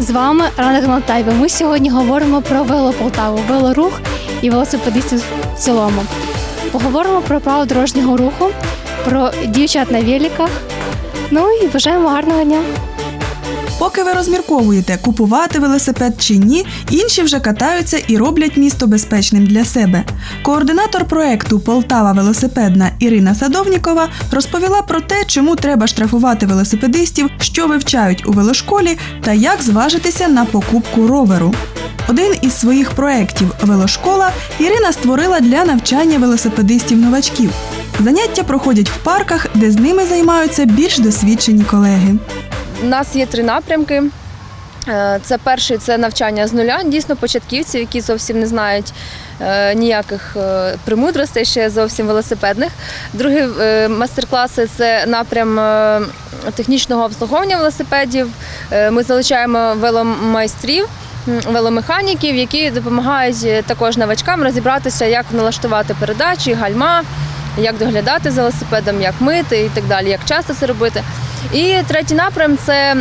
З вами Ранок на Ми сьогодні говоримо про велополтаву, велорух і велосипедистів в цілому. Поговоримо про право дорожнього руху, про дівчат на великах. Ну і бажаємо гарного дня. Поки ви розмірковуєте, купувати велосипед чи ні, інші вже катаються і роблять місто безпечним для себе. Координатор проекту Полтава велосипедна Ірина Садовнікова розповіла про те, чому треба штрафувати велосипедистів, що вивчають у велошколі та як зважитися на покупку роверу. Один із своїх проєктів Велошкола Ірина створила для навчання велосипедистів-новачків. Заняття проходять в парках, де з ними займаються більш досвідчені колеги. У нас є три напрямки. Е, Це перший це навчання з нуля, дійсно початківців, які зовсім не знають е, ніяких е, премудростей, ще зовсім велосипедних. Другий мастер-класи це напрям технічного обслуговування велосипедів. Ми залучаємо веломайстрів. Веломеханіків, які допомагають також новачкам розібратися, як налаштувати передачі, гальма, як доглядати за велосипедом, як мити і так далі, як часто це робити. І третій напрям це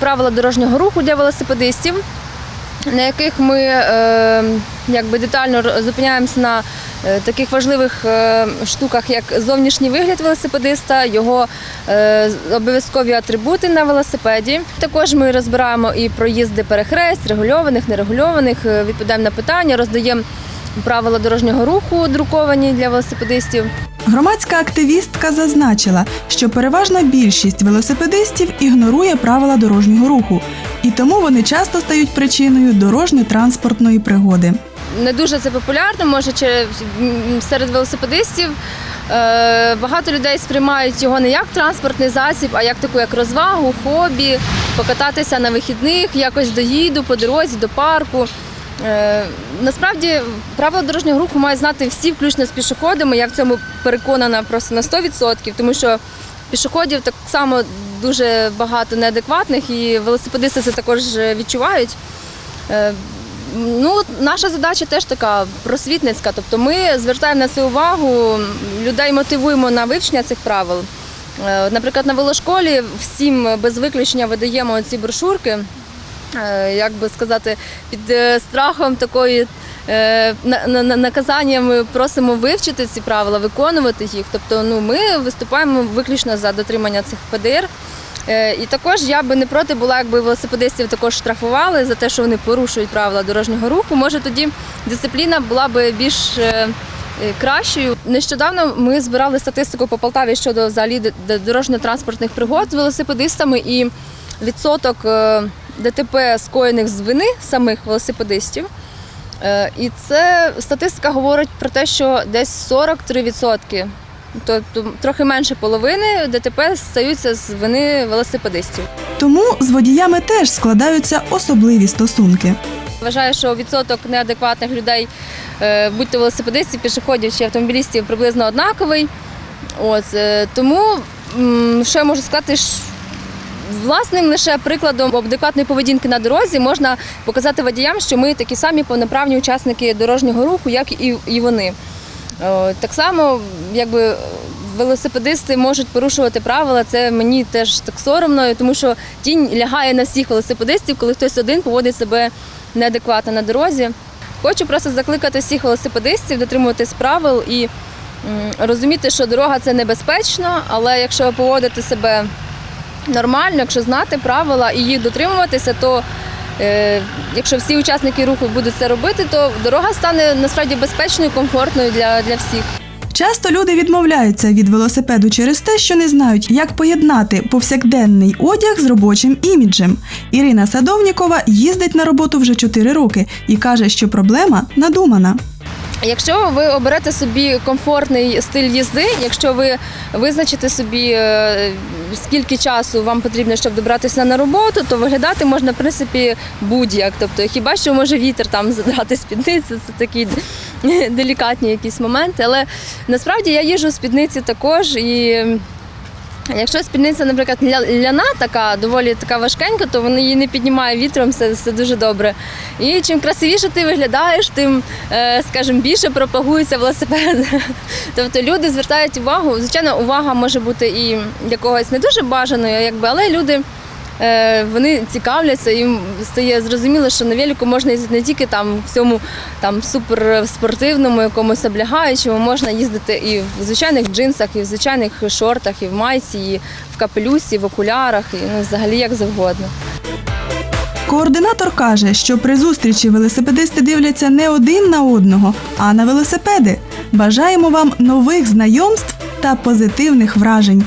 правила дорожнього руху для велосипедистів, на яких ми е, якби детально зупиняємося на е, таких важливих е, штуках, як зовнішній вигляд велосипедиста, його обов'язкові атрибути на велосипеді. Також ми розбираємо і проїзди перехрест, регульованих, нерегульованих, відповідаємо на питання, роздаємо правила дорожнього руху друковані для велосипедистів. Громадська активістка зазначила, що переважна більшість велосипедистів ігнорує правила дорожнього руху, і тому вони часто стають причиною дорожньо-транспортної пригоди. не дуже це популярно, може серед велосипедистів. Е, Багато людей сприймають його не як транспортний засіб, а як таку як розвагу, хобі, покататися на вихідних, якось доїду по дорозі, до парку. Е, Насправді правила дорожнього руху мають знати всі, включно з пішоходами. Я в цьому переконана просто на 100%, тому що пішоходів так само дуже багато неадекватних, і велосипедисти це також відчувають. Е, Ну, наша задача теж така просвітницька. Тобто ми звертаємо на це увагу, людей мотивуємо на вивчення цих правил. Е, Наприклад, на велошколі всім без виключення видаємо ці брошурки, е, як би сказати, під е, страхом такої е, на- на- на- наказання ми просимо вивчити ці правила, виконувати їх. Тобто, ну ми виступаємо виключно за дотримання цих ПДР. Е, І також я би не проти була, якби велосипедистів також штрафували за те, що вони порушують правила дорожнього руху. Може тоді дисципліна була би більш е, е, кращою. Нещодавно ми збирали статистику по Полтаві щодо взагалі дорожньо-транспортних пригод з велосипедистами і відсоток е, ДТП скоєних з вини самих велосипедистів. Е, І це статистика говорить про те, що десь 43%, тобто трохи менше половини ДТП стаються з вини велосипедистів. Тому з водіями теж складаються особливі стосунки. Вважаю, що відсоток неадекватних людей, е, будь то велосипедистів, пішоходів чи автомобілістів, приблизно однаковий. От, е, тому що я можу сказати, ш- власним лише прикладом адекватної поведінки на дорозі можна показати водіям, що ми такі самі повноправні учасники дорожнього руху, як і, вони. Так само, якби велосипедисти можуть порушувати правила, це мені теж так соромно, тому що тінь лягає на всіх велосипедистів, коли хтось один поводить себе неадекватно на дорозі. Хочу просто закликати всіх велосипедистів дотримуватись правил і розуміти, що дорога це небезпечно, але якщо поводите себе нормально, якщо знати правила і їх дотримуватися, то е, якщо всі учасники руху будуть це робити, то дорога стане насправді безпечною, комфортною для, для всіх. Часто люди відмовляються від велосипеду через те, що не знають, як поєднати повсякденний одяг з робочим іміджем. Ірина Садовнікова їздить на роботу вже 4 роки і каже, що проблема надумана. Якщо ви оберете собі комфортний стиль їзди, якщо ви визначите собі, е, скільки часу вам потрібно, щоб добратися на роботу, то виглядати можна в принципі будь-як. Тобто, хіба що може вітер там задрати спідницю, це такі делікатні якісь моменти. Але насправді я їжу в спідниці також і. Якщо спідниця, наприклад, ля- ляна така, доволі така важкенька, то вона її не піднімає вітром, все, все дуже добре. І чим красивіше ти виглядаєш, тим, е, скажімо, більше пропагується велосипед. Тобто люди звертають увагу. Звичайно, увага може бути і якогось не дуже бажаної, якби, але люди вони цікавляться, їм стає зрозуміло, що на велику можна їздити не тільки там в цьому там суперспортивному якомусь облягаючому, можна їздити і в звичайних джинсах, і в звичайних шортах, і в майці, і в капелюсі, і в окулярах, і ну, взагалі як завгодно. Координатор каже, що при зустрічі велосипедисти дивляться не один на одного, а на велосипеди. Бажаємо вам нових знайомств та позитивних вражень.